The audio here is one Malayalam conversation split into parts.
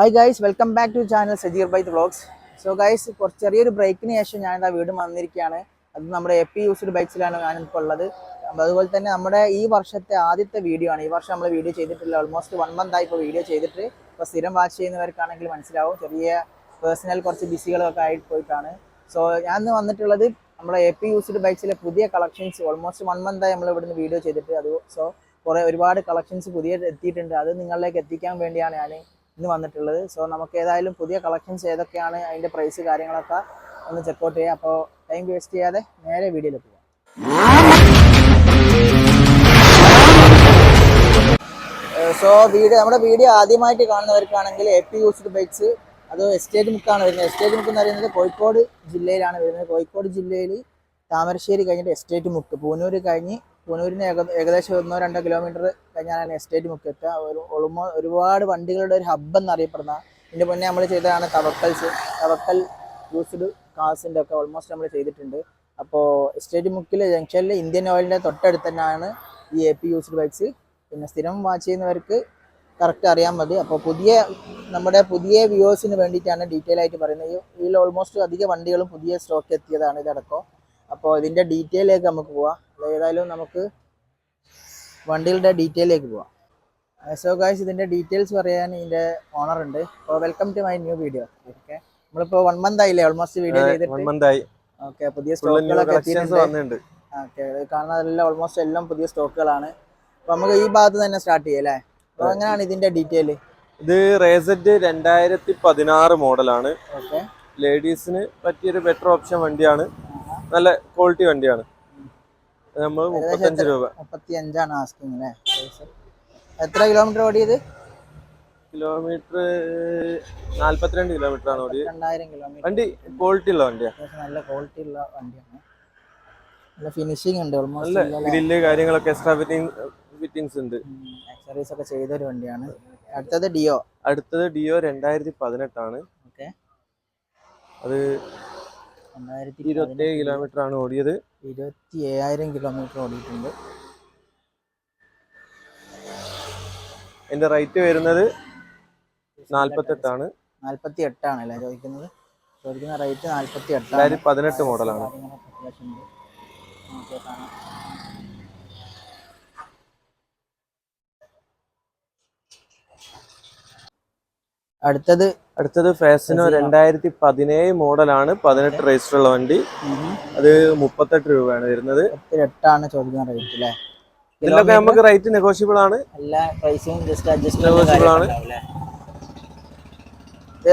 Hi guys welcome back to channel Sajeer Baith vlogs so guys കുറച്ച് ചെറിയൊരു ബ്രേക്കിന് ശേഷം ആ വീട് വന്നിരിക്കുകയാണ്. അത് നമ്മുടെ എ പി യൂസ്ഡ് ബൈക്സിലാണ് ഞാനിപ്പോൾ ഉള്ളത്. അപ്പോൾ അതുപോലെ തന്നെ നമ്മുടെ ഈ വർഷത്തെ ആദ്യത്തെ വീഡിയോ ആണ്. ഈ വർഷം നമ്മൾ വീഡിയോ ചെയ്തിട്ടില്ല. ഓൾമോസ്റ്റ് വൺ മന്ത് ആയി ഇപ്പോൾ വീഡിയോ ചെയ്തിട്ട്. ഇപ്പോൾ സ്ഥിരം വാച്ച് ചെയ്യുന്നവർക്കാണെങ്കിൽ മനസ്സിലാവും. ചെറിയ പേഴ്സണൽ കുറച്ച് ബിസികളൊക്കെ ആയിട്ട് പോയിട്ടാണ്. സോ ഞാൻ ഇന്ന് വന്നിട്ടുള്ളത് നമ്മുടെ എ പി യൂസ്ഡ് ബൈക്സിലെ പുതിയ കളക്ഷൻസ് ഓൾമോസ്റ്റ് വൺ മന്ത് ആയി നമ്മൾ ഇവിടുന്ന് വീഡിയോ ചെയ്തിട്ട്. അത് സോ കുറേ ഒരുപാട് കളക്ഷൻസ് പുതിയ എത്തിയിട്ടുണ്ട്. അത് നിങ്ങളിലേക്ക് എത്തിക്കാൻ വേണ്ടിയാണ് ഞാൻ ഇന്ന് വന്നിട്ടുള്ളത്. സോ നമുക്ക് ഏതായാലും പുതിയ കളക്ഷൻസ് ഏതൊക്കെയാണ് അതിന്റെ പ്രൈസ് കാര്യങ്ങളൊക്കെ ഒന്ന് ചെക്കൗട്ട് ചെയ്യാം. അപ്പോൾ ടൈം വേസ്റ്റ് ചെയ്യാതെ നേരെ വീഡിയോയിൽ പോകാം സോ വീഡിയോ നമ്മുടെ വീഡിയോ ആദ്യമായിട്ട് കാണുന്നവർക്കാണെങ്കിൽ എ പി യൂസ്ഡ് ബൈക്സ് അത് എസ്റ്റേറ്റ് മുക്കാണ് വരുന്നത്. എസ്റ്റേറ്റ് മുക്ക് എന്ന് പറയുന്നത് കോഴിക്കോട് ജില്ലയിലാണ് വരുന്നത്. കോഴിക്കോട് ജില്ലയിൽ താമരശ്ശേരി കഴിഞ്ഞിട്ട് എസ്റ്റേറ്റ് മുക്ക് പൂനൂർ കഴിഞ്ഞ് പൂനൂരിന് ഏക ഏകദേശം ഒന്നോ രണ്ടോ കിലോമീറ്റർ കഴിഞ്ഞാലാണ് എസ്റ്റേറ്റ് മുക്ക് ഒരു ഒളുമോ ഒരുപാട് വണ്ടികളുടെ ഒരു ഹബ്ബ് എന്നറിയപ്പെടുന്ന ഇതിന്റെ മുന്നേ നമ്മൾ ചെയ്തതാണ് തവക്കൽസ്. തവക്കൽ യൂസ്ഡ് കാസിന്റെ ഒക്കെ ഓൾമോസ്റ്റ് നമ്മൾ ചെയ്തിട്ടുണ്ട്. അപ്പോൾ എസ്റ്റേറ്റ് മുക്കിലെ ജംഗ്ഷനിൽ ഇന്ത്യൻ ഓയിലിന്റെ തൊട്ടടുത്ത് തന്നെയാണ് ഈ എ പി യൂസ്ഡ് ബൈക്സ് പിന്നെ സ്ഥിരം വാച്ച് ചെയ്യുന്നവർക്ക് കറക്റ്റ് അറിയാൻ മതി. അപ്പോൾ പുതിയ നമ്മുടെ പുതിയ വ്യൂവേഴ്സിന് വേണ്ടിയിട്ടാണ് ഡീറ്റെയിൽ ആയിട്ട് പറയുന്നത്. ഇതിൽ ഓൾമോസ്റ്റ് അധിക വണ്ടികളും പുതിയ സ്റ്റോക്ക് എത്തിയതാണ് ഇതടക്കം. അപ്പോൾ ഇതിന്റെ ഡീറ്റെയിലേക്ക് നമുക്ക് പോവാം. ഏതായാലും നമുക്ക് വണ്ടികളുടെ ഡീറ്റെയിലേക്ക് പോവാം. സോ ഗായ്സ് ഇതിന്റെ ഡീറ്റെയിൽസ് പറയാൻ ഇതിന്റെ ഓണർ ഉണ്ട്. അപ്പോൾ welcome to my new video okay നമ്മളിപ്പോൾ വൺ മന്ത് ആയില്ലേ? ഓൾമോസ്റ്റ് വീഡിയോ ചെയ്തിട്ട്. ഓക്കെ പുതിയ സ്റ്റോക്കുകളൊക്കെ ഓക്കെ എത്തിയിട്ടുണ്ട്. ഓക്കെ കാണുന്നതെല്ലാം ഓൾമോസ്റ്റ് എല്ലാം പുതിയ സ്റ്റോക്കുകളാണ് അപ്പോൾ നമുക്ക് ഈ ഭാഗത്ത് തന്നെ സ്റ്റാർട്ട് ചെയ്യാം അല്ലേ? അപ്പോൾ എങ്ങനെയാണ് ഇതിന്റെ ഡീറ്റെയിൽ ഇത് റേസറ്റ് രണ്ടായിരത്തി പതിനാറ് മോഡലാണ് ഓക്കെ ലേഡീസിന് പറ്റിയൊരു ബെറ്റർ ഓപ്ഷൻ വണ്ടിയാണ്. നല്ല ക്വാളിറ്റി വണ്ടിയാണ്. നമ്മൾ മുപ്പത്തഞ്ച് രൂപ. മുപ്പത്തി അഞ്ചാണ് ആസ്കിങ് അല്ലേ എത്ര കിലോമീറ്റർ ഓടിയത്? കിലോമീറ്റർ നാല്പത്തിരണ്ട് കിലോമീറ്റർ ആണ് ഓടിയത്. രണ്ടായിരം കിലോമീറ്റർ വണ്ടി ക്വാളിറ്റി ഉള്ള വണ്ടിയാണ് നല്ല ക്വാളിറ്റി ഉള്ള വണ്ടിയാണ്. നല്ല ഫിനിഷിംഗ് ഉണ്ട് നല്ല ഗ്രില്ല് കാര്യങ്ങളൊക്കെ എക്സ്ട്രാ ഫിറ്റിംഗ് ഫിറ്റിംഗ്സ് ഉണ്ട്. ആക്സറീസ് ഒക്കെ ചെയ്തൊരു വണ്ടിയാണ്. അടുത്തത് ഡിയോ? അടുത്തത് ഡിയോ രണ്ടായിരത്തി പതിനെട്ടാണ്. ഓക്കെ അത് രണ്ടായിരത്തി ഇരുപത്തേഴ് കിലോമീറ്റർ ആണ് ഓടിയത്. ഇരുപത്തി ഏഴായിരം കിലോമീറ്റർ ഓടിയിട്ടുണ്ട്. എന്റെ റേറ്റ് വരുന്നത് നാല്പത്തെട്ടാണ് നാൽപ്പത്തി എട്ടാണ് അല്ലേ ചോദിക്കുന്നത്? ചോദിക്കുന്ന റേറ്റ് നാൽപ്പത്തി രണ്ടായിരത്തി പതിനെട്ട് മോഡലാണ്. അടുത്തത് അടുത്തത് ഫാസിനോ രണ്ടായിരത്തി പതിനേഴ് മോഡലാണ് പതിനെട്ട് രജിസ്റ്റർ ഉള്ള വണ്ടി. അത് മുപ്പത്തെട്ട് രൂപയാണ് വരുന്നത്. എട്ടാണ് ചോദിക്കുന്ന റേറ്റ് അല്ലേ? ഇതിലൊക്കെ നമുക്ക് റേറ്റ് നെഗോഷ്യബിൾ ആണ്.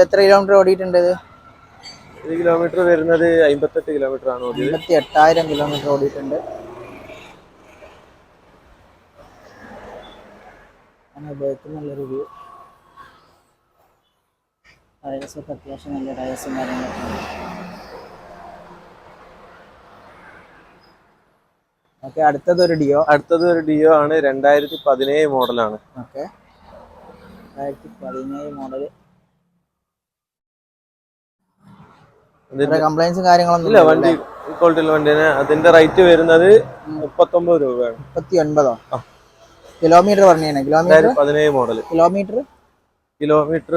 എത്ര കിലോമീറ്റർ ഓടിയിട്ടുണ്ട് ഇത്? കിലോമീറ്റർ വരുന്നത് അമ്പത്തെട്ട് കിലോമീറ്റർ ആണ് ഓടിയത്. എട്ടായിരം കിലോമീറ്റർ ഓടിയിട്ടുണ്ട്. അങ്ങനെ ഉപയോഗിക്കുന്നുള്ളൊരു വ്യൂ ടയർസൊക്കെ അത്യാവശ്യം നല്ല വൈറസും കാര്യങ്ങളൊക്കെ ഉണ്ട്. ഓക്കെ അടുത്തത് ഒരു ഡിയോ? അടുത്തത് ഒരു ഡിയോ ആണ് രണ്ടായിരത്തി പതിനേഴ് മോഡലാണ്. ഓക്കെ. രണ്ടായിരത്തി പതിനേഴ് മോഡൽ ഇതിന്റെ കംപ്ലൈൻസും കാര്യങ്ങളൊന്നും ഇല്ല വണ്ടി ക്വാളിറ്റി ഉള്ള വണ്ടിയാണ്. അതിന്റെ റേറ്റ് വരുന്നത് മുപ്പത്തൊമ്പത് രൂപയാണ്. മുപ്പത്തി ഒൻപതോ ആ. കിലോമീറ്റർ പറഞ്ഞേ കിലോമീറ്റർ? രണ്ടായിരത്തി പതിനേഴ് മോഡൽ കിലോമീറ്റർ? കിലോമീറ്റർ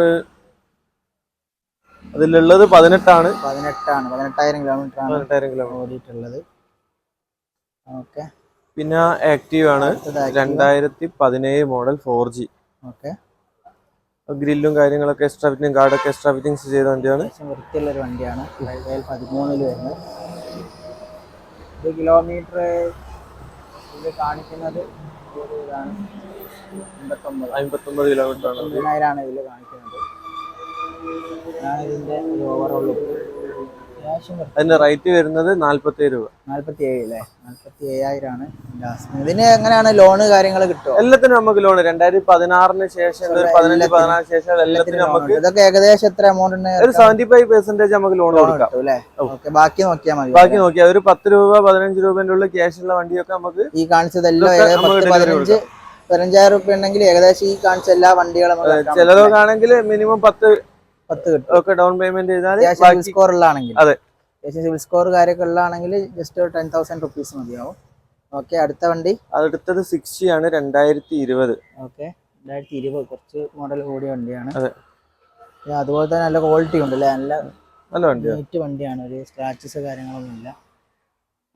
അതിലുള്ളത് പതിനെട്ടാണ്. പതിനെട്ടാണ്. പതിനെട്ടായിരം കിലോമീറ്റർ ആണ് പതിനെട്ടായിരം കിലോമീറ്റർ. ഓടിയിട്ടുള്ളത്. ഓക്കെ. പിന്നെ ആക്റ്റീവ് ആണ്. രണ്ടായിരത്തി പതിനേഴ് മോഡൽ ഫോർ ജി ഓക്കെ. ഗ്രില്ലും കാര്യങ്ങളൊക്കെ എക്സ്ട്രാ ഫിറ്റിംഗ് ഗാർഡൊക്കെ എക്സ്ട്രാ ഫിറ്റിംഗ്സ് ചെയ്ത വണ്ടിയാണ്. വൃത്തിയുള്ള ഒരു വണ്ടിയാണ്. രണ്ടായിരത്തി പതിമൂന്നിൽ വരുന്നത്. ഇത് കിലോമീറ്റർ ഇത് കാണിക്കുന്നത് ഒരു ഇതാണ്. അമ്പത്തൊമ്പത്. അമ്പത്തൊമ്പത് കിലോമീറ്റർ ആണ്. ഇതിൽ കാണിക്കുന്നത്. ഓവറോൾ അതിന്റെ റേറ്റ് വരുന്നത് നാല്പത്തി രൂപ. നാല്പത്തി ഏഴ് അല്ലേ നാല്പത്തി ഏഴായിരമാണ് ഇതിന് എങ്ങനെയാണ് ലോണ് കാര്യങ്ങൾ കിട്ടും എല്ലാത്തിനും നമുക്ക് ലോൺ രണ്ടായിരത്തി പതിനാറിന് ശേഷം പതിനഞ്ച് പതിനാറ് ശേഷം എല്ലാത്തിനും നമുക്ക് ഇതൊക്കെ ഏകദേശം എത്ര എമൗണ്ട് ഒരു സെവന്റി ഫൈവ് പെർസെന്റേജ് നമുക്ക് ലോൺ കൊടുക്കാം. ബാക്കി നോക്കിയാൽ മതി. ബാക്കി നോക്കിയാൽ ഒരു പത്ത് രൂപ പതിനഞ്ച് രൂപന്റെ ഉള്ളിൽ ക്യാഷ് ഉള്ള വണ്ടിയൊക്കെ നമുക്ക് ഈ കാണിച്ചതെല്ലാം പതിനഞ്ച് പതിനഞ്ചായിരം റുപ്യ ഉണ്ടെങ്കിൽ ഏകദേശം ഈ കാണിച്ച എല്ലാ വണ്ടികളും. ചിലതൊക്കെ ആണെങ്കിൽ മിനിമം പത്ത് പത്ത് കിട്ടും. ഓക്കെ ഡൗൺ പേയ്മെന്റ് ചെയ്താൽ സ്കോർ ഉള്ളതാണെങ്കിൽ. അതെ. ഏകദേശം സിവിൽ സ്കോർ കാര്യമൊക്കെ ഉള്ളതാണെങ്കിൽ ജസ്റ്റ് ഒരു ടെൻ തൗസൻഡ് റുപ്പീസ് മതിയാവും. ഓക്കെ അടുത്ത വണ്ടി. അടുത്തത് സിക്സ്റ്റി ആണ് രണ്ടായിരത്തി ഇരുപത് ഓക്കെ രണ്ടായിരത്തി ഇരുപത് കുറച്ച് മോഡൽ കൂടിയ വണ്ടിയാണ്. അതെ. അതുപോലെ തന്നെ നല്ല ക്വാളിറ്റി ഉണ്ട് അല്ലേ? നല്ല നല്ല വണ്ടി നീറ്റ് വണ്ടിയാണ്. ഒരു സ്ക്രാച്ചസ് കാര്യങ്ങളൊന്നും ഇല്ല.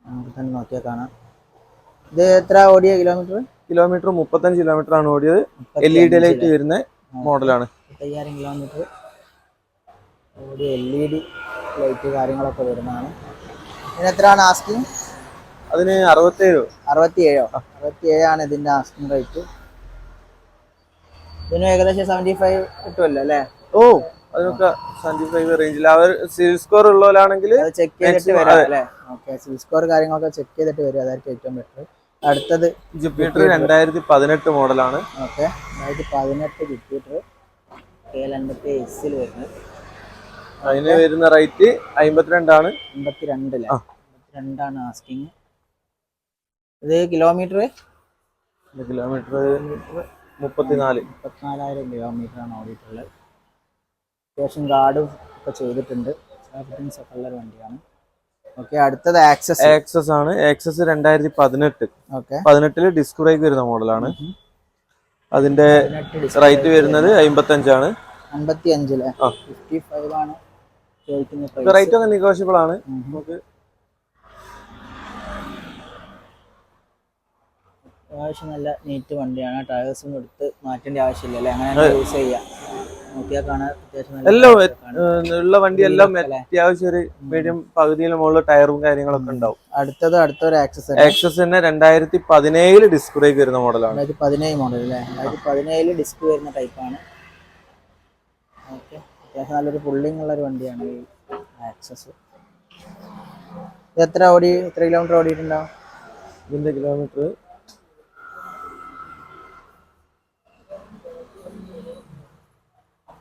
നമുക്ക് തന്നെ നോക്കിയാൽ കാണാം. ഇത് എത്ര ഓടിയ കിലോമീറ്റർ കിലോമീറ്റർ മുപ്പത്തഞ്ച് കിലോമീറ്റർ ആണ് ഓടിയത്. എൽ ഇ ഡി ലൈറ്റ് വരുന്ന മോഡലാണ് അയ്യായിരം കിലോമീറ്റർ ഓടിയ എൽ ഇ ഡി ലൈറ്റ് കാര്യങ്ങളൊക്കെ വരുന്നതാണ്. ഇതിന് എത്രയാണ് ആസ്കിങ് അതിന് അറുപത്തേഴ്. അറുപത്തി അറുപത്തിയേഴാണ് ഇതിന്റെ ആസ്കിങ് റേറ്റ് ഇതിന് ഏകദേശം സെവന്റി ഫൈവ് കിട്ടുമല്ലോ അല്ലേ? ഓ അതിനൊക്കെ സെവന്റി ഫൈവ് റേഞ്ചിൽ അവർ സിവിൽ സ്കോർ ഉള്ളവരാണെങ്കിൽ ചെക്ക് ചെയ്തിട്ട് വരാം. അല്ലേ? ഓക്കെ സിവിൽ സ്കോർ കാര്യങ്ങളൊക്കെ ചെക്ക് ചെയ്തിട്ട് വരും. അതായിരിക്കും ഏറ്റവും ബെറ്റർ അടുത്തത് ജുപ്പിറ്റർ രണ്ടായിരത്തി പതിനെട്ട് മോഡലാണ് ഓക്കെ രണ്ടായിരത്തി പതിനെട്ട് ജുപ്പിറ്റർ കെ എൽ എൺപത്തി എസിൽ വരുന്നത്. അതിന് വരുന്ന റേറ്റ് അമ്പത്തിരണ്ടാണ്. അമ്പത്തി രണ്ടിൽ ആ. രണ്ടാണ് ആസ്കിങ് ഇത് കിലോമീറ്റർ കിലോമീറ്റർ മുപ്പത്തിനാല്. മുപ്പത്തിനാലായിരം കിലോമീറ്റർ ആണ് ഓടിയിട്ടുള്ളത്. അത്യാവശ്യം ഗാർഡും ഒക്കെ ചെയ്തിട്ടുണ്ട്. ഫിറ്റിങ്സ് ഒക്കെ ഉള്ള വണ്ടിയാണ്. ഓക്കെ അടുത്തത് ആക്സസ് ആക്സസ് ആണ്. ആക്സസ് രണ്ടായിരത്തി പതിനെട്ട്. ഓക്കെ പതിനെട്ടിൽ ഡിസ്ക് ബ്രേക്ക് വരുന്ന മോഡലാണ് അതിന്റെ റേറ്റ് വരുന്നത് അമ്പത്തഞ്ചാണ്. അമ്പത്തി അഞ്ചിൽ ആ. ഫിഫ്റ്റി ഫൈവ് ആണ്. ചോദിക്കുന്ന റേറ്റ് ഒക്കെ നെഗോഷ്യബിൾ ആണ്. നമുക്ക് അത്യാവശ്യം നല്ല നീറ്റ് വണ്ടിയാണ്. ടയേഴ്സ് ഒന്നും എടുത്ത് മാറ്റേണ്ട ആവശ്യമില്ല അല്ലേ? അങ്ങനെ യൂസ് ചെയ്യാം. നോക്കിയാൽ കാണാൻ അത്യാവശ്യം എല്ലാം ഉള്ള വണ്ടി എല്ലാം? അത്യാവശ്യം ഒരു മീഡിയം പകുതിയിലും മുകളിൽ ടയറും കാര്യങ്ങളൊക്കെ ഉണ്ടാവും. അടുത്തത് അടുത്തൊരു ആക്സസ് ആക്സസ് തന്നെ രണ്ടായിരത്തി പതിനേഴിൽ ഡിസ്ക് ബ്രേക്ക് വരുന്ന മോഡലാണ് രണ്ടായിരത്തി പതിനേഴ് മോഡൽ അല്ലേ? രണ്ടായിരത്തി പതിനേഴിൽ ഡിസ്ക് വരുന്ന ടൈപ്പാണ് ഓക്കെ അത്യാവശ്യം നല്ലൊരു പുള്ളിങ് ഉള്ള ഒരു വണ്ടിയാണ് ഈ ആക്സസ് ഇത് എത്ര ഓടി എത്ര കിലോമീറ്റർ ഓടിയിട്ടുണ്ടാവും ഇതിന്റെ കിലോമീറ്റർ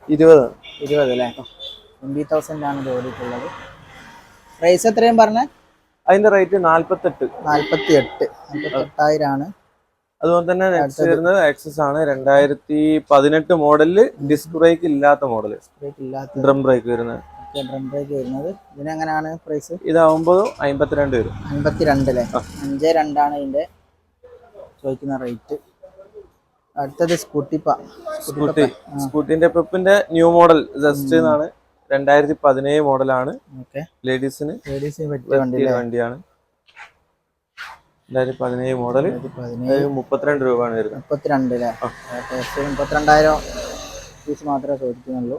ഇരുപത്. ഇരുപത് അല്ലേ? ട്വന്റി തൗസൻഡ് ആണ് ഇത് ഓടിയിട്ടുള്ളത്. പ്രൈസ് എത്രയും പറഞ്ഞ? അതിന്റെ റേറ്റ് നാല്പത്തെട്ട്. നാല്പത്തി എട്ട് ആണ്. അതുപോലെ തന്നെ നെക്സ്റ്റ് വരുന്നത് ആക്സസ് ആണ്. രണ്ടായിരത്തി പതിനെട്ട് മോഡലിൽ ഡിസ്ക് ബ്രേക്ക് ഇല്ലാത്ത മോഡൽ ഡ്രം ബ്രേക്ക് വരുന്നത്. ഡ്രം ബ്രേക്ക് വരുന്നത്. ഇതിനെങ്ങനെയാണ് പ്രൈസ് ഇതാവുമ്പോൾ അമ്പത്തിരണ്ട് വരും. അൻപത്തി രണ്ടല്ലേ അഞ്ച് രണ്ടാണ് ഇതിന്റെ ചോദിക്കുന്ന റേറ്റ് അടുത്തത് സ്കൂട്ടിപ്പ സ്കൂട്ടി സ്കൂട്ടിന്റെ പെപ്പിന്റെ ന്യൂ മോഡൽ ജസ്റ്റ് എന്നാണ്. രണ്ടായിരത്തി പതിനേഴ് മോഡലാണ് ലേഡീസിന് ലേഡീസിന് വണ്ടി പറ്റിയ വണ്ടിയാണ്. രണ്ടായിരത്തി പതിനേഴ് മോഡൽ പതിനേഴ് മുപ്പത്തിരണ്ട് രൂപയാണ് വരുന്നത്. മുപ്പത്തിരണ്ട് അല്ലേ മുപ്പത്തിരണ്ടായിരം പീസ് മാത്രമേ ചോദിക്കുന്നുള്ളൂ.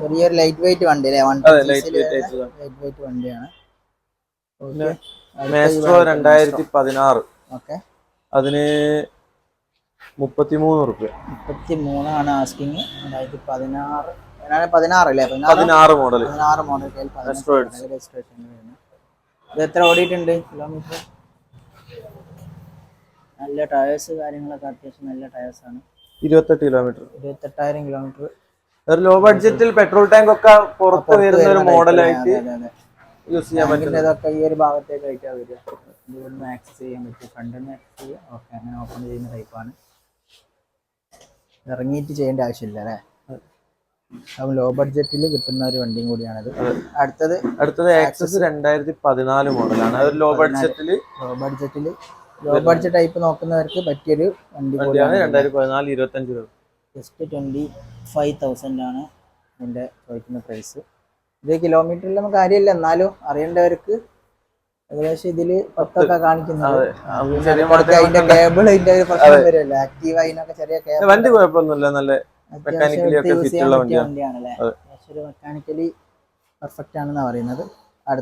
ചെറിയൊരു ലൈറ്റ് വെയിറ്റ് വണ്ടി അല്ലേ ലൈറ്റ് വെയിറ്റ് വണ്ടിയാണ്. ഓക്കെ മാസ്ട്രോ രണ്ടായിരത്തി പതിനാറ് ഓക്കെ അതിന് മുപ്പത്തിമൂന്ന് റുപ്യ മുപ്പത്തിമൂന്നാണ് ആസ്കിങ് രണ്ടായിരത്തി പതിനാറ്? പതിനാറ് അല്ലേ പതിനാറ് മോഡൽ പതിനാറ് മോഡൽ. രജിസ്ട്രേഷൻ വരുന്നത്. ഇത് എത്ര ഓടിയിട്ടുണ്ട്? കിലോമീറ്റർ നല്ല ടയേഴ്സ് കാര്യങ്ങളൊക്കെ അത്യാവശ്യം നല്ല ടയേഴ്സ് ആണ്. ഇരുപത്തെട്ട് കിലോമീറ്റർ ഇരുപത്തെട്ടായിരം കിലോമീറ്റർ ഒരു ലോ ബഡ്ജറ്റിൽ പെട്രോൾ ടാങ്ക് ഒക്കെ പുറത്ത് വരുന്ന ഒരു മോഡലായിട്ട് യൂസ് ചെയ്യാൻ പറ്റും ഇതൊക്കെ ഈ ഒരു ഭാഗത്തേക്ക് ആയിട്ടാ വരിക. ഇവിടുന്ന് ആക്സസ് ചെയ്യാൻ പറ്റും. ഫ്രണ്ടിൽ നിന്ന് ആക്സസ് ചെയ്യാം. ഓക്കെ അങ്ങനെ ഓപ്പൺ ചെയ്യുന്ന ടൈപ്പാണ് ഇറങ്ങിയിട്ട് ചെയ്യേണ്ട ആവശ്യമില്ല അല്ലേ? അപ്പം ലോ ബഡ്ജറ്റിൽ കിട്ടുന്ന ഒരു വണ്ടിയും കൂടിയാണത്. അടുത്തത് അടുത്തത് ആക്സസ് രണ്ടായിരത്തി പതിനാല് മോഡലാണ് അത് ലോ ബഡ്ജറ്റിൽ ലോ ബഡ്ജറ്റിൽ ലോ ബഡ്ജറ്റ് ടൈപ്പ് നോക്കുന്നവർക്ക് പറ്റിയൊരു വണ്ടി കൂടിയാണ് രണ്ടായിരത്തി പതിനാല് ഇരുപത്തഞ്ച് രൂപ. ജസ്റ്റ് ട്വന്റി ഫൈവ് തൗസൻഡ് ആണ് ഇതിന്റെ ചോദിക്കുന്ന പ്രൈസ് ഇത് കിലോമീറ്ററിൽ നമുക്ക് കാര്യമില്ല. എന്നാലും അറിയേണ്ടവർക്ക് ഏകദേശം ഇതിൽ പത്തൊക്കെ കാണിക്കുന്നത് അതിന്റെ കേബിൾ അതിന്റെ ഒരു പ്രശ്നം വരുമല്ലോ ആക്റ്റീവ് അതിനൊക്കെ ചെറിയ കേബിൾ വണ്ടി കുഴപ്പമൊന്നുമില്ല. നല്ല മെക്കാനിക്കലി ഒക്കെ യൂസ് ഫിറ്റ് ചെയ്യാൻ ഉള്ള വണ്ടിയാണല്ലേ? മെക്കാനിക്കലി പെർഫെക്റ്റ് ആണെന്നാ പറയുന്നത്.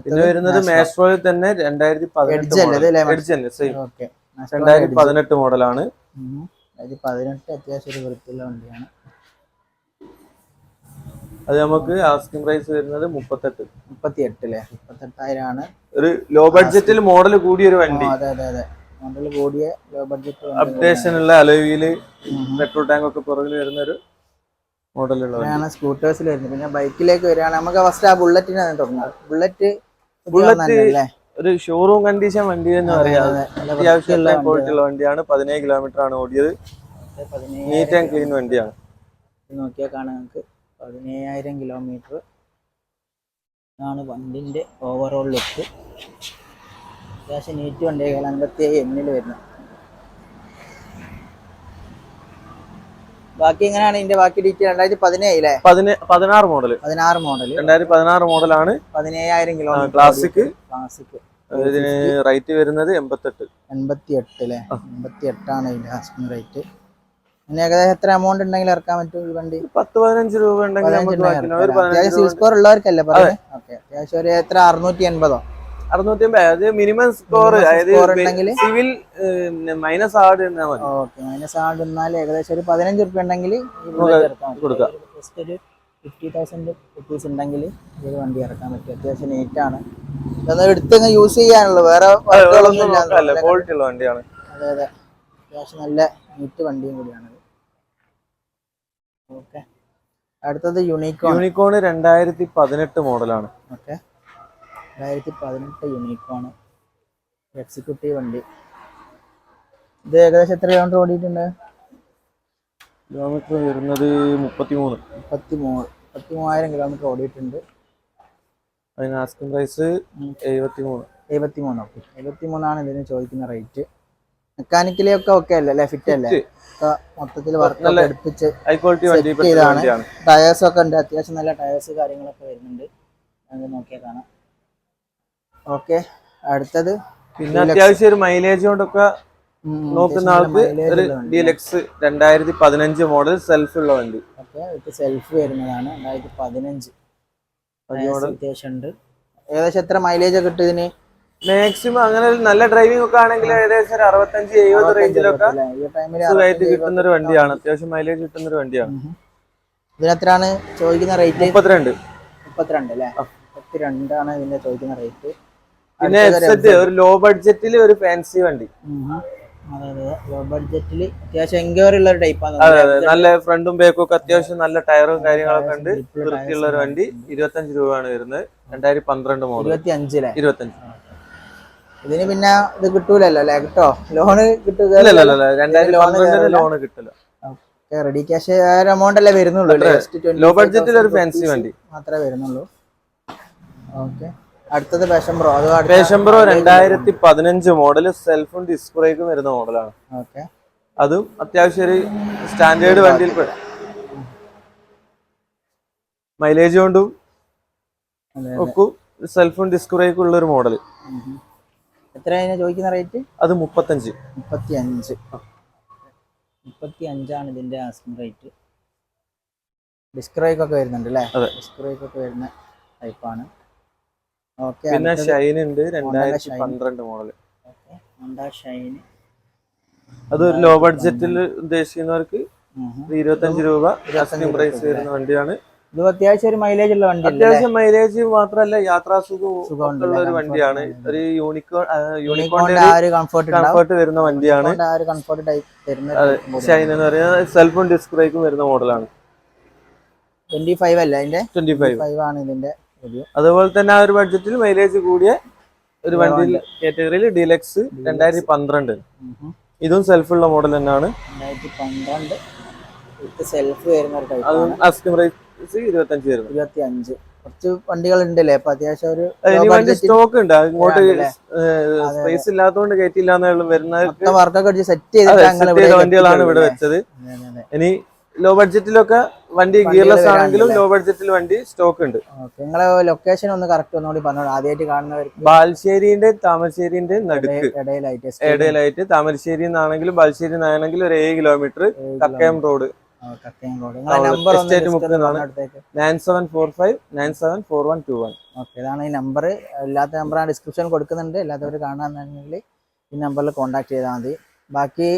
പിന്നെ വരുന്നത് മാസ്ട്രോയിൽ തന്നെ രണ്ടായിരത്തി Edge അല്ലേ? ഇത് പതിനെട്ട് ല്ലേ? സെയിം രണ്ടായിരത്തി പതിനെട്ട് മോഡലാണ് പതിനെട്ട് അത്യാവശ്യം ഒരു വൃത്തിയുള്ള വണ്ടിയാണ്. അത് നമുക്ക് ആസ്കിംഗ് പ്രൈസ് വരുന്നത് മുപ്പത്തെട്ട്. മുപ്പത്തി എട്ടില്ലേ മുപ്പത്തെട്ടായിരം ആണ് ഒരു ലോ ബഡ്ജറ്റിൽ മോഡൽ കൂടിയ ഒരു വണ്ടി. അതെ അതെ അതെ. മോഡൽ കൂടിയ ലോ ബഡ്ജറ്റ് അപ്ഡേഷൻ ഉള്ള അലോയിൽ പെട്രോൾ ടാങ്ക് ഒക്കെ പുറകിൽ വരുന്ന ഒരു ആണ് സ്കൂട്ടേഴ്സിൽ വരുന്നത്. പിന്നെ ബൈക്കിലേക്ക് വരികയാണെങ്കിൽ നമുക്ക് ഫസ്റ്റ് ആ ബുള്ളറ്റിനാണ് തുടങ്ങുന്നത്. ബുള്ളറ്റ് ബുള്ളറ്റ് ഒരു ഷോറൂം കണ്ടീഷൻ വണ്ടി എന്ന് പറയാതെ അത്യാവശ്യം വൃത്തിയുള്ള വണ്ടിയാണ്. പതിനേഴ് കിലോമീറ്റർ ആണ് ഓടിയത്. നീറ്റ് ആൻഡ് ക്ലീൻ വണ്ടിയാണ്. നോക്കിയാൽ കാണാം നമുക്ക്. പതിനേഴായിരം കിലോമീറ്റർ ഇതാണ് വണ്ടിന്റെ ഓവറോൾ ലുക്ക് അത്യാവശ്യം നീറ്റ് വണ്ടിയൊക്കെ അൻപത്തി ഏഴ് എണ്ണിൽ വരുന്നത്. ബാക്കി എങ്ങനെയാണ് ഇതിന്റെ ബാക്കി ഡീറ്റെയിൽ രണ്ടായിരത്തി പതിനേഴിലെ പതിന പതിനാറ് മോഡൽ പതിനാറ് മോഡൽ രണ്ടായിരത്തി പതിനാറ് മോഡലാണ് പതിനേഴായിരം കിലോ ക്ലാസിക് ക്ലാസിക് ഇതിന് റേറ്റ് വരുന്നത് എൺപത്തെട്ട്. എൺപത്തി എട്ട് അല്ലേ എൺപത്തി എട്ടാണ് ഇതിന്റെ ആസ്കിംഗ് റേറ്റ് ഏകദേശം എത്ര എമൗണ്ട് ഉണ്ടെങ്കിൽ ഇറക്കാൻ പറ്റും ഈ വണ്ടി? പത്ത് പതിനഞ്ച് രൂപ ഉണ്ടെങ്കിൽ അത്യാവശ്യം സിൽ സ്കോർ ഉള്ളവർക്കല്ലേ പറയാം ഓക്കെ അത്യാവശ്യം ഒരു എത്ര? അറുന്നൂറ്റി എൺപതോ? അറുന്നൂറ്റി അമ്പത് അത് മിനിമം സ്കോർ അതായത്? സിവിൽ മൈനസ് ആർഡ് എന്നാൽ മതി. ഓക്കെ മൈനസ് ആർഡ് ഏകദേശം ഒരു പതിനഞ്ച് റുപ്യ ഉണ്ടെങ്കിൽ. കൊടുക്കാം. ജസ്റ്റ് ഒരു ഫിഫ്റ്റി തൗസൻഡ് റുപ്പീസ് ഉണ്ടെങ്കിൽ ഈ വണ്ടി ഇറക്കാൻ പറ്റും. അത്യാവശ്യം നീറ്റ് ആണ്. ഇതൊന്നും എടുത്തങ്ങ് യൂസ് ചെയ്യാനുള്ളൂ വേറെ ക്വാളിറ്റി ഉള്ള വണ്ടിയാണ്. അതെ അതെ. അത്യാവശ്യം നല്ല നീറ്റ് വണ്ടിയും കൂടിയാണ് ഓക്കെ. അടുത്തത് യൂണിക്കോൺ യൂണിക്കോൺ രണ്ടായിരത്തി പതിനെട്ട് മോഡലാണ് ഓക്കെ. രണ്ടായിരത്തി പതിനെട്ട് യൂണിക്കോണ് എക്സിക്യൂട്ടീവ് വണ്ടി. ഇത് ഏകദേശം എത്ര കിലോമീറ്റർ ഓടിയിട്ടുണ്ട്? കിലോമീറ്റർ വരുന്നത് മുപ്പത്തിമൂന്ന്. മുപ്പത്തി മൂ മുപ്പത്തി മൂവായിരം കിലോമീറ്റർ ഓടിയിട്ടുണ്ട്. അതിന് ആസ്കിംഗ് പ്രൈസ് എഴുപത്തി മൂന്ന് എഴുപത്തി എഴുപത്തിമൂന്നാണ് എഴുപത്തി മൂന്നാണ് ഇതിന് ചോദിക്കുന്ന റേറ്റ് മെക്കാനിക്കലി ഒക്കെ ഓക്കെ അല്ലേ? അല്ലേ? ഫിറ്റ് അല്ലേ? മൊത്തത്തിൽ വർക്ക് എടുപ്പിച്ച് ചെയ്താണ്. ടയേഴ്സ് ഒക്കെ ഉണ്ട്. അത്യാവശ്യം നല്ല ടയേഴ്സ് കാര്യങ്ങളൊക്കെ വരുന്നുണ്ട്. അത് നോക്കിയാൽ കാണാം. ഓക്കെ. അടുത്തത് പിന്നെ അത്യാവശ്യം ഒരു മൈലേജ് കൊണ്ടൊക്കെ നോക്കുന്ന ആൾക്ക് ഒരു ഡിലക്സ് രണ്ടായിരത്തി പതിനഞ്ച് മോഡൽ സെൽഫ് ഉള്ള വണ്ടി. ഓക്കെ ഇത് സെൽഫ് വരുന്നതാണ്. രണ്ടായിരത്തി പതിനഞ്ച് മോഡൽ അത്യാവശ്യം ഉണ്ട്. ഏകദേശം എത്ര മൈലേജ് ഒക്കെ കിട്ടും ഇതിന്? മാക്സിമം അങ്ങനെ ഒരു നല്ല ഡ്രൈവിംഗ് ഒക്കെ ആണെങ്കിൽ ഏകദേശം ഒരു അറുപത്തഞ്ച് എഴുപത് റേഞ്ചിലൊക്കെ സുഖമായിട്ട് കിട്ടുന്ന ഒരു വണ്ടിയാണ്. അത്യാവശ്യം മൈലേജ് കിട്ടുന്ന ഒരു വണ്ടിയാണ് ഇതിനെത്രയാണ് ചോദിക്കുന്ന റേറ്റ് മുപ്പത്തിരണ്ട്. മുപ്പത്തിരണ്ട് അല്ലേ? മുപ്പത്തിരണ്ടാണ് ഇതിന്റെ ചോദിക്കുന്ന റേറ്റ് പിന്നെ എക്സെറ്റ് ഒരു ലോ ബഡ്ജറ്റിൽ ഒരു ഫാൻസി വണ്ടി. ലോ ബഡ്ജറ്റിൽ അത്യാവശ്യം എൻക്വയറി ഉള്ള ഒരു ടൈപ്പാണ് നല്ല ഫ്രണ്ടും ബാക്കും ഒക്കെ അത്യാവശ്യം നല്ല ടയറും കാര്യങ്ങളൊക്കെ ഉണ്ട്. വൃത്തിയുള്ള ഒരു വണ്ടി. ഇരുപത്തഞ്ച് രൂപയാണ് വരുന്നത്. രണ്ടായിരത്തി പന്ത്രണ്ട് മോഡൽ ഇരുപത്തി അഞ്ചിലെ ഇരുപത്തഞ്ച് ഇതിന് പിന്നെ ഇത് കിട്ടൂലല്ലോ അല്ലേ? കിട്ടോ? ലോണ് കിട്ടുക ലോണ് കിട്ടില്ല. റെഡി ക്യാഷ് എമൗണ്ട് അല്ലേ വരുന്നുള്ളൂ അല്ലേ? 20 ലോ ബഡ്ജറ്റിൽ ഒരു ഫാൻസി വണ്ടി. മാത്രമേ വരുന്നുള്ളൂ. ഓക്കെ അടുത്തത് പേഷംബ്രോ അത് പേഷംബ്രോ രണ്ടായിരത്തി പതിനഞ്ച് മോഡൽ സെൽഫും ഡിസ്ക് ബ്രേക്കും വരുന്ന മോഡലാണ്. ഓക്കെ. അതും അത്യാവശ്യം ഒരു സ്റ്റാൻഡേർഡ് വണ്ടിയിൽ മൈലേജ് കൊണ്ടും ഒക്കും സെൽഫും ഡിസ്ക് ബ്രേക്കും ഉള്ള ഒരു മോഡൽ എത്രയാണ് ചോദിക്കുന്ന റേറ്റ്? അത് മുപ്പത്തഞ്ച്. മുപ്പത്തി അഞ്ച് മുപ്പത്തി അഞ്ചാണ് ഇതിന്റെ ആസ്കിംഗ് റേറ്റ്. ഡിസ്ക് ബ്രേക്ക് ഒക്കെ വരുന്നുണ്ട് അല്ലേ. ഡിസ്ക് ബ്രേക്ക് ഒക്കെ വരുന്ന ടൈപ്പാണ് പിന്നെ ഷൈൻ ഉണ്ട് രണ്ടായിരത്തി പന്ത്രണ്ട് മോഡൽ ഷൈൻ. അത് ഒരു ലോ ബഡ്ജറ്റിൽ ഉദ്ദേശിക്കുന്നവർക്ക് ഇരുപത്തഞ്ച് രൂപ പ്രൈസ് വരുന്ന വണ്ടിയാണ്. ഇത് അത്യാവശ്യം ഒരു മൈലേജ് ഉള്ള വണ്ടി അത്യാവശ്യം മൈലേജ് മാത്രമല്ല സുഖമുണ്ട് ഉള്ള ഒരു വണ്ടിയാണ്. ഒരു യൂണിക്കോൺ യൂണിക്കോണിന്റെ കംഫർട്ട് വരുന്ന വണ്ടിയാണ്. ഷൈൻ എന്ന് പറയുന്നത് സെൽഫും ഡിസ്ക് ബ്രേക്കും വരുന്ന മോഡലാണ് ട്വന്റി ഫൈവ് അല്ല അതിന്റെ? ട്വന്റി ഫൈവ് ആണ് ഇതിന്റെ. അതുപോലെ തന്നെ ആ ഒരു ബഡ്ജറ്റിൽ മൈലേജ് കൂടിയ ഒരു വണ്ടി കാറ്റഗറിയിൽ ഡിലക്സ് രണ്ടായിരത്തി പന്ത്രണ്ട് ഇതും സെൽഫുള്ള മോഡൽ തന്നെയാണ്. സെൽഫ് വരുന്ന ഒരു ടൈപ്പ് അതും ആസ്കിംഗ് പ്രൈസ് ഇരുപത്തഞ്ച് വരുന്നത് ഇരുപത്തി അഞ്ച് കുറച്ച് വണ്ടികൾ ഉണ്ടല്ലേ അപ്പൊ അത്യാവശ്യം ഒരു സ്റ്റോക്ക് ഉണ്ട്. ഇങ്ങോട്ട് സ്പേസ് ഇല്ലാത്തതുകൊണ്ട് കയറ്റില്ല എന്നുള്ള വരുന്നവർക്ക് വർക്കൊക്കെ സെറ്റ് ചെയ്ത വണ്ടികളാണ് ഇവിടെ വെച്ചത്. ഇനി ലോ ബഡ്ജറ്റിലൊക്കെ വണ്ടി ഗിയർലെസ് ആണെങ്കിലും ലോ ബഡ്ജറ്റിൽ വണ്ടി സ്റ്റോക്ക് ഉണ്ട്. നിങ്ങളെ ലൊക്കേഷൻ ഒന്ന് കറക്റ്റ് ഒന്നുകൂടി പറഞ്ഞോളൂ. ആദ്യമായിട്ട് കാണുന്നവർക്ക് ബാൽശ്ശേരിന്റെ താമരശ്ശേരിന്റെ നടുക്ക്. ഇടയിലായിട്ട് ഇടയിലായിട്ട് താമരശ്ശേരി നിന്നാണെങ്കിലും ബാൽശ്ശേരി നിന്നാണെങ്കിലും ഒരു ഏഴ് kilometre Kakkayam road Kakkayam road number ഒന്ന് estate just മുക്ക് ഒന്ന് എന്നാണ്. പറഞ്ഞെടുത്തേക്ക്. Nine seven four five nine seven four one two one okay ഇതാണ് ഈ നമ്പർ അല്ലാത്ത നമ്പർ ഡിസ്ക്രിപ്ഷൻ കൊടുക്കുന്നുണ്ട്. അല്ലാത്തവർ കാണാന്നുണ്ടെങ്കിൽ ഈ നമ്പറിൽ കോൺടാക്ട് ചെയ്താൽ മതി. ബാക്കി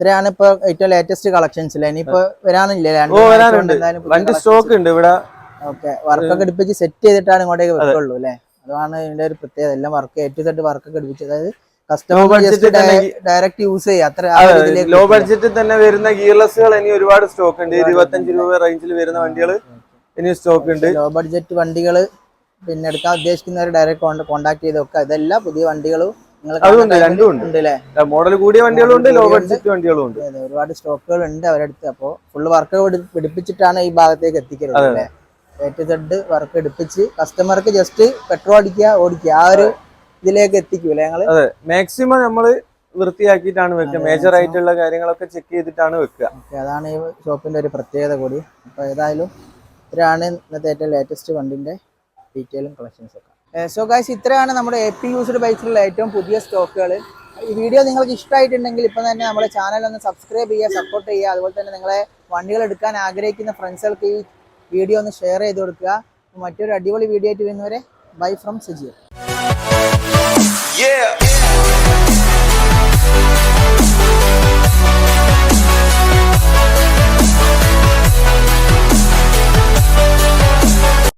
ഇത്രയാണ് ഇപ്പൊ ഏറ്റവും ലേറ്റസ്റ്റ് കളക്ഷൻസ് ഇനിയിപ്പോ വരാനില്ലേ? വണ്ടി സ്റ്റോക്ക് ഉണ്ട് ഇവിടെ. ഓക്കെ വർക്കൊക്കെ എടുപ്പിച്ച് സെറ്റ് ചെയ്തിട്ടാണ് ഇങ്ങോട്ടേക്ക് വെക്കുള്ളൂ അല്ലേ? അതാണ് ഇതിന്റെ ഒരു പ്രത്യേകത. എല്ലാം വർക്ക് ഏറ്റവും സെറ്റ് വർക്കൊക്കെ എടുപ്പിച്ച് അതായത് ഡയറക്റ്റ് യൂസ് ഇതിലേക്ക് ലോ ബഡ്ജറ്റിൽ തന്നെ വരുന്ന ഗിയർലെസ്സുകൾ ഇനി ഒരുപാട് സ്റ്റോക്ക് ഉണ്ട്. ഇരുപത്തഞ്ച് രൂപ റേഞ്ചിൽ വരുന്ന വണ്ടികൾ ഇനി സ്റ്റോക്ക് ഉണ്ട്. ലോ ബഡ്ജറ്റ് വണ്ടികൾ പിന്നെ എടുക്കാൻ ഉദ്ദേശിക്കുന്നവർ ഡയറക്റ്റ് കോൺടാക്ട് ചെയ്ത് വെക്കുക. ഇതെല്ലാം പുതിയ വണ്ടികളും അതുണ്ട് രണ്ടും ഉണ്ട്. മോഡൽ കൂടിയ വണ്ടികളും ഉണ്ട് ലോ ബഡ്ജറ്റ് വണ്ടികളും ഉണ്ട്. ഒരുപാട് സ്റ്റോക്കുകൾ ഉണ്ട് അവരടുത്ത് അപ്പോൾ ഫുള്ള് വർക്ക് പിടിപ്പിച്ചിട്ടാണ് ഈ ഭാഗത്തേക്ക് എത്തിക്കുന്നത് വർക്ക് എടുപ്പിച്ച് കസ്റ്റമർക്ക് ജസ്റ്റ് പെട്രോൾ അടിക്കുക ഓടിക്കുക. ആ ഒരു ഇതിലേക്ക് എത്തിക്കൂലേ ഞങ്ങൾ? മാക്സിമം നമ്മൾ വൃത്തിയാക്കിയിട്ടാണ് വെക്കുക. മേജർ ആയിട്ടുള്ള കാര്യങ്ങളൊക്കെ ചെക്ക് ചെയ്തിട്ടാണ് വെക്കുക. അതാണ് ഈ ഷോപ്പിന്റെ ഒരു പ്രത്യേകത കൂടി. അപ്പൊ ഏതായാലും ഇത്രയാണ് ഇന്നത്തെ ഏറ്റവും ലേറ്റസ്റ്റ് വണ്ടിന്റെ ഡീറ്റെയിലും കളക്ഷൻസ് ഒക്കെ. സോ ഗൈസ് ഇത്രയാണ് നമ്മുടെ എ പി യൂസ്ഡ് ബൈക്സിലുള്ള ഏറ്റവും പുതിയ സ്റ്റോക്കുകൾ ഈ വീഡിയോ നിങ്ങൾക്ക് ഇഷ്ടമായിട്ടുണ്ടെങ്കിൽ ഇപ്പം തന്നെ നമ്മുടെ ചാനൽ ഒന്ന് സബ്സ്ക്രൈബ് ചെയ്യുക സപ്പോർട്ട് ചെയ്യുക. അതുപോലെ തന്നെ നിങ്ങളെ വണ്ടികൾ എടുക്കാൻ ആഗ്രഹിക്കുന്ന ഫ്രണ്ട്സുകൾക്ക് ഈ വീഡിയോ ഒന്ന് ഷെയർ ചെയ്ത് കൊടുക്കുക. മറ്റൊരു അടിപൊളി വീഡിയോ ആയിട്ട് വരുന്നവരെ ബൈ ഫ്രം സജിയ Yeah.